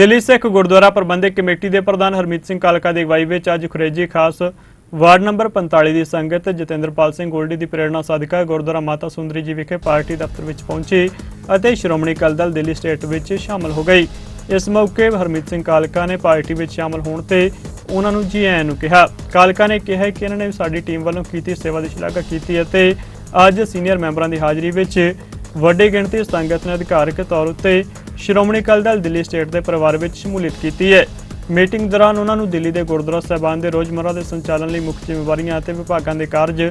Delhi Sikh Gurdwara Prabandhak committee ਦੇ ਪ੍ਰਧਾਨ ਹਰਮੀਤ ਸਿੰਘ ਕਾਲਕਾ ਦੀ ਅਗਵਾਈ ਵਿੱਚ ਅੱਜ ਖੁਰੇਜੀ ਖਾਸ ਵਾਰਡ ਨੰਬਰ 45 ਦੀ ਸੰਗਤ ਜਤਿੰਦਰਪਾਲ ਸਿੰਘ ਗੋਲਡੀ ਦੀ ਪ੍ਰੇਰਣਾ ਸਦਕਾ ਗੁਰਦੁਆਰਾ ਮਾਤਾ ਸੁੰਦਰੀ ਜੀ ਵਿਖੇ ਪਾਰਟੀ ਦਫ਼ਤਰ ਵਿੱਚ ਪਹੁੰਚੀ ਅਤੇ ਸ਼੍ਰੋਮਣੀ ਅਕਾਲੀ ਦਲ ਦਿੱਲੀ ਸਟੇਟ ਵਿੱਚ ਸ਼ਾਮਲ ਹੋ ਗਈ। ਇਸ ਮੌਕੇ ਹਰਮੀਤ ਸਿੰਘ ਕਾਲਕਾ ਨੇ ਪਾਰਟੀ ਵਿੱਚ ਸ਼ਾਮਲ ਹੋਣ ਤੇ ਉਹਨਾਂ ਨੂੰ ਜੀ ਆਇਆਂ ਨੂੰ ਕਿਹਾ। ਕਾਲਕਾ ਨੇ ਕਿਹਾ ਕਿ ਇਹਨਾਂ ਨੇ ਸਾਡੀ ਟੀਮ ਵੱਲੋਂ ਕੀਤੀ ਸੇਵਾ ਦੀ ਸ਼ਲਾਘਾ ਕੀਤੀ ਅਤੇ ਅੱਜ ਸੀਨੀਅਰ ਮੈਂਬਰਾਂ ਦੀ ਹਾਜ਼ਰੀ ਵਿੱਚ ਵੱਡੀ ਗਿਣਤੀ ਸੰਗਤ ਨੇ ਅਧਿਕਾਰਕ ਤੌਰ ਉੱਤੇ ਸ਼੍ਰੋਮਣੀ ਅਕਾਲੀ ਦਲ ਦਿੱਲੀ ਸਟੇਟ ਦੇ ਪਰਿਵਾਰ ਵਿੱਚ ਸ਼ਮੂਲੀਅਤ ਕੀਤੀ ਹੈ। ਮੀਟਿੰਗ ਦੌਰਾਨ ਉਹਨਾਂ ਨੂੰ ਦਿੱਲੀ ਦੇ ਗੁਰਦੁਆਰਾ ਸਾਹਿਬਾਨ ਦੇ ਰੋਜ਼ਮਰਰਾ ਦੇ ਸੰਚਾਲਨ ਲਈ ਮੁੱਖ ਜ਼ਿੰਮੇਵਾਰੀਆਂ ਅਤੇ ਵਿਭਾਗਾਂ ਦੇ ਕਾਰਜ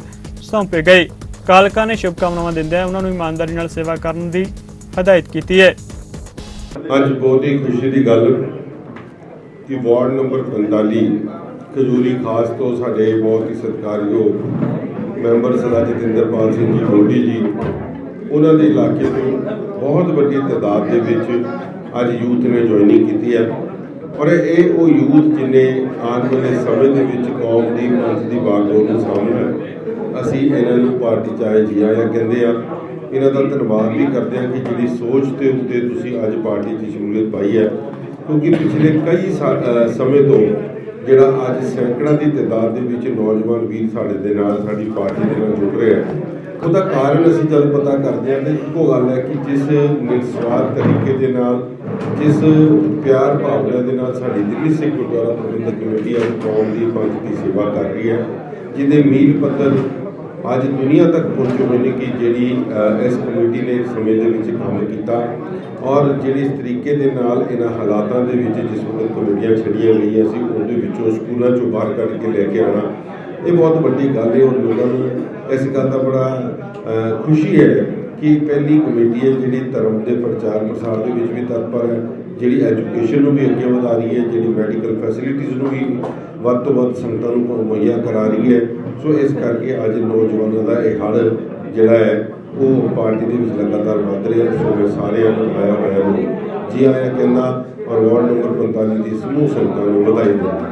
ਸੌਂਪੇ ਗਏ। ਕਾਲਕਾ ਨੇ ਸ਼ੁਭਕਾਮਨਾਵਾਂ ਦਿੰਦਿਆਂ ਉਹਨਾਂ ਨੂੰ ਇਮਾਨਦਾਰੀ ਨਾਲ ਸੇਵਾ ਕਰਨ ਦੀ ਹਦਾਇਤ ਕੀਤੀ ਹੈ। ਅੱਜ ਬਹੁਤ ਹੀ ਖੁਸ਼ੀ ਦੀ ਗੱਲ ਕਿ ਵਾਰਡ ਨੰਬਰ 45 ਖਜੂਰੀ ਖਾਸ ਤੋਂ ਸਾਡੇ ਬਹੁਤ ਹੀ ਸਤਿਕਾਰਯੋਗ ਮੈਂਬਰ ਸਰਦਾਰ ਜਤਿੰਦਰਪਾਲ ਸਿੰਘ ਜੀ ਮੋਢੀ ਜੀ ਉਹਨਾਂ ਦੇ ਇਲਾਕੇ ਤੋਂ ਬਹੁਤ ਵੱਡੀ ਤਾਦਾਦ ਦੇ ਵਿੱਚ ਅੱਜ ਯੂਥ ਨੇ ਜੁਆਇਨਿੰਗ ਕੀਤੀ ਹੈ। ਔਰ ਇਹ ਉਹ ਯੂਥ ਜਿਨੇ ਆਉਣ ਵਾਲੇ ਸਮੇਂ ਦੇ ਵਿੱਚ ਕੌਮ ਦੀ, ਪੰਥ ਦੀ ਬਾਗਡੋਰ ਨੂੰ ਸਾਂਭਣਾ ਅਸੀਂ ਇਹਨਾਂ ਨੂੰ ਪਾਰਟੀ ਚਾਹੇ ਜੀ ਆਇਆਂ ਕਹਿੰਦੇ ਆ। ਇਹਨਾਂ ਦਾ ਧੰਨਵਾਦ ਵੀ ਕਰਦੇ ਆ ਕਿ ਜਿਹੜੀ ਸੋਚ ਦੇ ਉੱਤੇ ਤੁਸੀਂ ਅੱਜ ਪਾਰਟੀ 'ਚ ਸ਼ਮੂਲੀਅਤ ਪਾਈ ਹੈ। ਕਿਉਂਕਿ ਪਿਛਲੇ ਕਈ ਸਾ- ਸਮੇਂ ਤੋਂ ਜਿਹੜਾ ਅੱਜ ਸੈਂਕੜਾਂ ਦੀ ਤਾਦਾਦ ਦੇ ਵਿੱਚ ਨੌਜਵਾਨ ਵੀਰ ਸਾਡੇ ਦੇ ਨਾਲ, ਸਾਡੀ ਪਾਰਟੀ ਦੇ ਨਾਲ ਜੁੜ ਰਿਹਾ ਆ ਉਹਦਾ ਕਾਰਨ ਅਸੀਂ ਜਦ ਪਤਾ ਕਰਦੇ ਹਾਂ, ਤੇ ਇੱਕੋ ਗੱਲ ਹੈ ਕਿ ਜਿਸ ਨਿਰਸਵਾਰਥ ਤਰੀਕੇ ਦੇ ਨਾਲ, ਜਿਸ ਪਿਆਰ ਭਾਵਨਾ ਦੇ ਨਾਲ ਸਾਡੀ ਦਿੱਲੀ ਸਿੱਖ ਗੁਰਦੁਆਰਾ ਪ੍ਰਬੰਧਕ ਕਮੇਟੀ ਅੱਜ ਕੌਮ ਦੀ ਪੰਥ ਦੀ ਸੇਵਾ ਕਰ ਰਹੀ ਹੈ, ਜਿਹਦੇ ਮੀਲ ਪੱਤਰ ਅੱਜ ਦੁਨੀਆ ਤੱਕ ਪਹੁੰਚੇ ਹੋਏ ਨੇ ਕਿ ਜਿਹੜੀ ਇਸ ਕਮੇਟੀ ਨੇ ਸਮੇਂ ਦੇ ਵਿੱਚ ਕੰਮ ਕੀਤਾ ਔਰ ਜਿਹੜੀ ਇਸ ਤਰੀਕੇ ਦੇ ਨਾਲ ਇਹਨਾਂ ਹਾਲਾਤਾਂ ਦੇ ਵਿੱਚ ਜਿਸ ਵਕਤ ਕਮੇਟੀਆਂ ਛੜੀਆਂ ਗਈਆਂ ਸੀ, ਉਹਦੇ ਵਿੱਚੋਂ ਸਕੂਲਾਂ ਚੋਂ ਬਾਹਰ ਕੱਢ ਕੇ ਲੈ ਕੇ ਆਉਣਾ, ਇਹ ਬਹੁਤ ਵੱਡੀ ਗੱਲ ਹੈ ਔਰ ਲੋਕਾਂ ਨੂੰ ਇਸ ਗੱਲ ਦਾ ਬੜਾ ਖੁਸ਼ੀ ਹੈ ਕਿ ਪਹਿਲੀ ਕਮੇਟੀ ਹੈ ਜਿਹੜੀ ਧਰਮ ਦੇ ਪ੍ਰਚਾਰ ਪ੍ਰਸਾਰ ਦੇ ਵਿੱਚ ਵੀ ਤਤਪਰ ਹੈ। ਜਿਹੜੀ ਐਜੂਕੇਸ਼ਨ ਨੂੰ ਵੀ ਅੱਗੇ ਵਧਾ ਰਹੀ ਹੈ, ਜਿਹੜੀ ਮੈਡੀਕਲ ਫੈਸਿਲਿਟੀਜ਼ ਨੂੰ ਵੀ ਵੱਧ ਤੋਂ ਵੱਧ ਸੰਗਤਾਂ ਨੂੰ ਮੁਹੱਈਆ ਕਰਾ ਰਹੀ ਹੈ। ਸੋ ਇਸ ਕਰਕੇ ਅੱਜ ਨੌਜਵਾਨਾਂ ਦਾ ਇਹ ਹੜ ਜਿਹੜਾ ਹੈ, ਉਹ ਪਾਰਟੀ ਦੇ ਵਿੱਚ ਲਗਾਤਾਰ ਵੱਧ ਰਿਹਾ ਸੋ ਮੈਂ ਸਾਰਿਆਂ ਨੂੰ ਆਇਆ ਹੋਇਆ ਨੂੰ ਜੀ ਆਇਆਂ ਕਹਿੰਦਾ ਔਰ ਵਾਰਡ ਨੰਬਰ 45 ਦੀ ਸਮੂਹ ਸੰਗਤਾਂ ਨੂੰ ਵਧਾਈ ਦਿੰਦਾ।